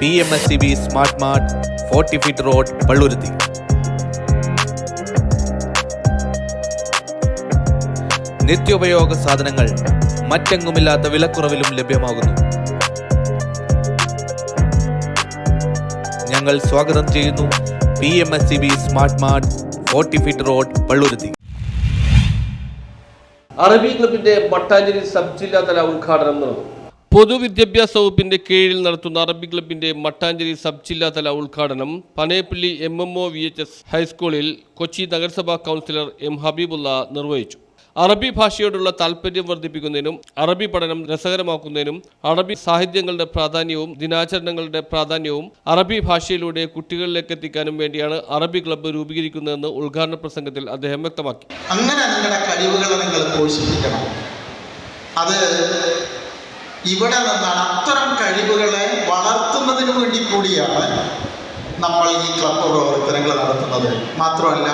P M S C B smart mart forty feet road Palluruthy നിത്യോപയോഗ സാധനങ്ങൾ മറ്റെങ്ങുമില്ലാത്ത വിലക്കുറവിലും ലഭ്യമാകുന്നു. ഞങ്ങൾ സ്വാഗതം ചെയ്യുന്നു P M S C B smart mart forty feet road Palluruthy അറബി ക്ലബിന്റെ മട്ടാഞ്ചേരി സബ് ജില്ലാതല ഉദ്ഘാടനം നടന്നു. പൊതുവിദ്യാഭ്യാസ വകുപ്പിന്റെ കീഴിൽ നടത്തുന്ന അറബി ക്ലബിന്റെ മട്ടാഞ്ചേരി സബ് ജില്ലാതല ഉദ്ഘാടനം Panayappilly M M O V H S ഹൈസ്കൂളിൽ കൊച്ചി നഗരസഭാ കൗൺസിലർ എം ഹബീബുള്ള നിർവഹിച്ചു. അറബി ഭാഷയോടുള്ള താല്പര്യം വർദ്ധിപ്പിക്കുന്നതിനും അറബി പഠനം രസകരമാക്കുന്നതിനും അറബി സാഹിത്യങ്ങളുടെ പ്രാധാന്യവും ദിനാചരണങ്ങളുടെ പ്രാധാന്യവും അറബി ഭാഷയിലൂടെ കുട്ടികളിലേക്ക് എത്തിക്കാനും വേണ്ടിയാണ് അറബി ക്ലബ്ബ് രൂപീകരിക്കുന്നതെന്ന് ഉദ്ഘാടന പ്രസംഗത്തിൽ അദ്ദേഹം വ്യക്തമാക്കി. അങ്ങനെ നിങ്ങളുടെ കഴിവുകളെ നിങ്ങൾ പോഷിപ്പിക്കണം. അത് ഇവിടെ നിന്നാണ് അത്തരം കഴിവുകളെ വളർത്തുന്നതിന് വേണ്ടി കൂടിയാണ് നമ്മൾ ഈ ക്ലബ്ബ് പ്രവർത്തനങ്ങൾ നടത്തുന്നത്. മാത്രമല്ല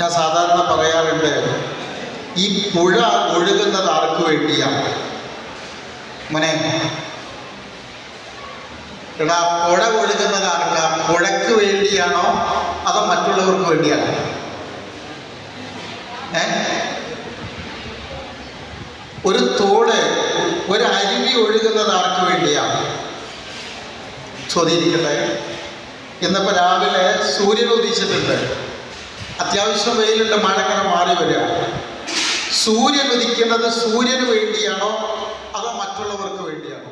ഞാൻ സാധാരണ പറയാറുണ്ട് ഈ പുഴ ഒഴുകുന്നത് ആർക്ക് വേണ്ടിയാണ് മോനെ എടാ പുഴ ഒഴുകുന്നത് ആർക്ക? പുഴക്ക് വേണ്ടിയാണോ? അതോ മറ്റുള്ളവർക്ക് വേണ്ടിയാണോ ഏ? ഒരു തോട് ഒഴുകുന്നത് ആർക്ക് വേണ്ടിയാണ് ചോദിയിരിക്കട്ടെ ഇന്നിപ്പോൾ രാവിലെ സൂര്യൻ ഉദിച്ചിട്ടുണ്ട്. അത്യാവശ്യം വെയിലുണ്ട് മഴ ഇങ്ങനെ മാറി വരിക. സൂര്യൻ ഉദിക്കുന്നത് സൂര്യന് വേണ്ടിയാണോ അതോ മറ്റുള്ളവർക്ക് വേണ്ടിയാണോ?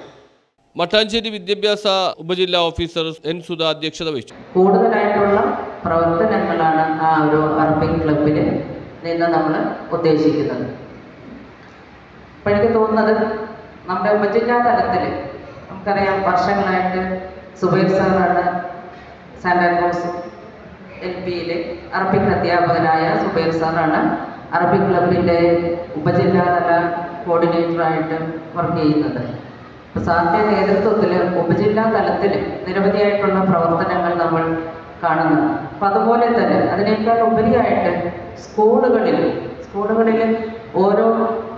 മട്ടാഞ്ചേരി വിദ്യാഭ്യാസ ഉപജില്ലാ ഓഫീസർ എൻ സുധ അധ്യക്ഷത വഹിച്ചു. കൂടുതലായിട്ടുള്ള പ്രവർത്തനങ്ങളാണ് ആ ഒരു അറബിക് ക്ലബിൽ നിന്ന് നമ്മൾ ഉദ്ദേശിക്കുന്നത്. അപ്പം എനിക്ക് തോന്നുന്നത് നമ്മുടെ ഉപജില്ലാ തലത്തിൽ നമുക്കറിയാം വർഷങ്ങളായിട്ട് സുബൈർ സാറാണ് സാന്റാക്രോസ് എൽ പിയിൽ അറബിക് അധ്യാപകനായ സുബൈർ സാറാണ് അറബിക് ക്ലബിന്റെ ഉപജില്ലാതല കോർഡിനേറ്ററായിട്ട് വർക്ക് ചെയ്യുന്നത്. അപ്പോൾ സാറിന്റെ നേതൃത്വത്തിൽ ഉപജില്ലാ തലത്തിൽ നിരവധിയായിട്ടുള്ള പ്രവർത്തനങ്ങൾ നമ്മൾ കാണുന്നു അപ്പം അതുപോലെ തന്നെ അതിനേക്കാൾ ഉപരിയായിട്ട് സ്കൂളുകളിൽ സ്കൂളുകളിൽ ഓരോ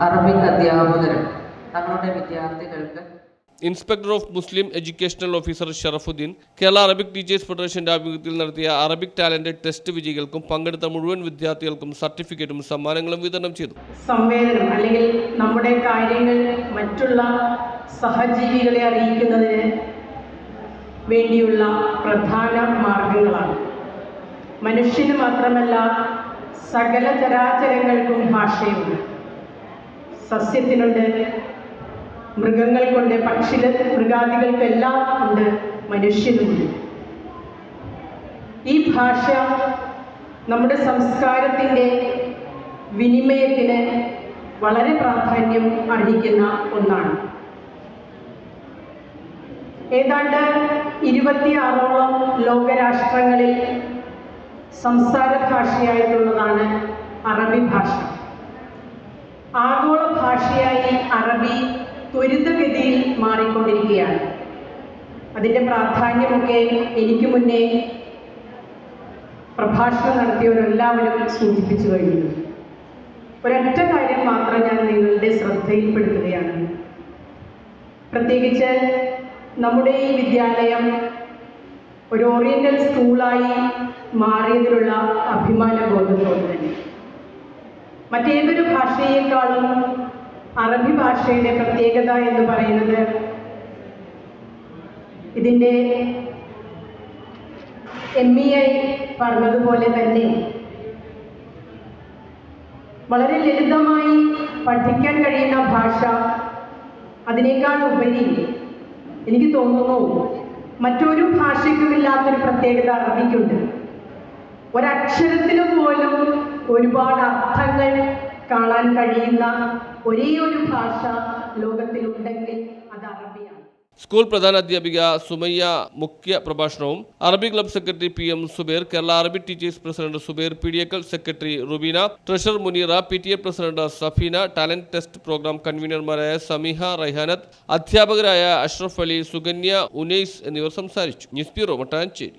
അറബിക് അധ്യാപകരും തങ്ങളുടെ വിദ്യാർത്ഥികൾക്ക് inspector of Muslim educational officer Sharafuddin Kerala Arabic teachers ഫെഡറേഷന്റെ ആഭിമുഖ്യത്തിൽ നടത്തിയ അറബിക് ടാലന്റ് ടെസ്റ്റ് വിജയികൾക്കും പങ്കെടുത്ത മുഴുവൻ വിദ്യാർത്ഥികൾക്കും സർട്ടിഫിക്കറ്റും സമ്മാനങ്ങളും വിതരണം ചെയ്തു. സംവേദനം അല്ലെങ്കിൽ നമ്മുടെ കാര്യങ്ങൾ മറ്റുള്ള സഹജീവികളെ അറിയിക്കുന്നതിന് വേണ്ടിയുള്ള പ്രധാന മാർഗങ്ങളാണ്. മനുഷ്യന് മാത്രമല്ല സകല ചരാചരങ്ങൾക്കും ഭാഷയുണ്ട്. സസ്യത്തിനുണ്ട് മൃഗങ്ങൾക്കുണ്ട് പക്ഷി മൃഗാദികൾക്കെല്ലാം ഉണ്ട് മനുഷ്യനുമുണ്ട്. ഈ ഭാഷ നമ്മുടെ സംസ്കാരത്തിന്റെ വിനിമയത്തിന് വളരെ പ്രാധാന്യം അർഹിക്കുന്ന ഒന്നാണ്. ഏതാണ്ട് ഇരുപത്തിയാറോളം ലോകരാഷ്ട്രങ്ങളിൽ സംസാര ഭാഷയായിട്ടുള്ളതാണ് അറബി ഭാഷ. ആഗോള ഭാഷയായി അറബി ത്വരിതഗതിയിൽ മാറിക്കൊണ്ടിരിക്കുകയാണ്. അതിന്റെ പ്രാധാന്യമൊക്കെ എനിക്ക് മുന്നേ പ്രഭാഷണം നടത്തിയവരെല്ലാവരും സൂചിപ്പിച്ചു കഴിഞ്ഞു. ഒരൊറ്റ കാര്യം മാത്രം ഞാൻ നിങ്ങളുടെ ശ്രദ്ധയിൽപ്പെടുത്തുകയാണ്. പ്രത്യേകിച്ച് നമ്മുടെ ഈ വിദ്യാലയം ഒരു ഓറിയന്റൽ സ്കൂളായി മാറിയതിലുള്ള അഭിമാന ബോധത്തോട് തന്നെ. മറ്റേതൊരു ഭാഷയേക്കാളും അറബി ഭാഷയുടെ പ്രത്യേകത എന്ന് പറയുന്നത് ഇതിന്റെ എം ഇ ഐ പറഞ്ഞതുപോലെ തന്നെ വളരെ ലളിതമായി പഠിക്കാൻ കഴിയുന്ന ഭാഷ അതിനേക്കാൾ ഉപരി എനിക്ക് തോന്നുന്നു മറ്റൊരു ഭാഷയ്ക്കുമില്ലാത്തൊരു പ്രത്യേകത അറബിക്കുണ്ട്. ഒരക്ഷരത്തിന് പോലും ഒരുപാട് അർത്ഥങ്ങൾ കാണാൻ കഴിയുന്ന ഒരേയൊരു ഒരു ഭാഷ ലോകത്തിലുണ്ടെങ്കിൽ അത് അറബിയാണ്. സ്കൂൾ പ്രധാനാധ്യാപിക സുമയ്യ മുഖ്യ പ്രഭാഷണവും Arabi club secretary P M Subair Kerala Arabi teachers president Subair P D എക്കൽ secretary Rubeena treasurer Muneera P T A president Safeena talent test programme കൺവീനർമാരായ Sameeha Rahanath അധ്യാപകരായ അഷ്റഫ് അലി സുകന്യ ഉനൈസ് എന്നിവർ സംസാരിച്ചു. News bureau Mattancherry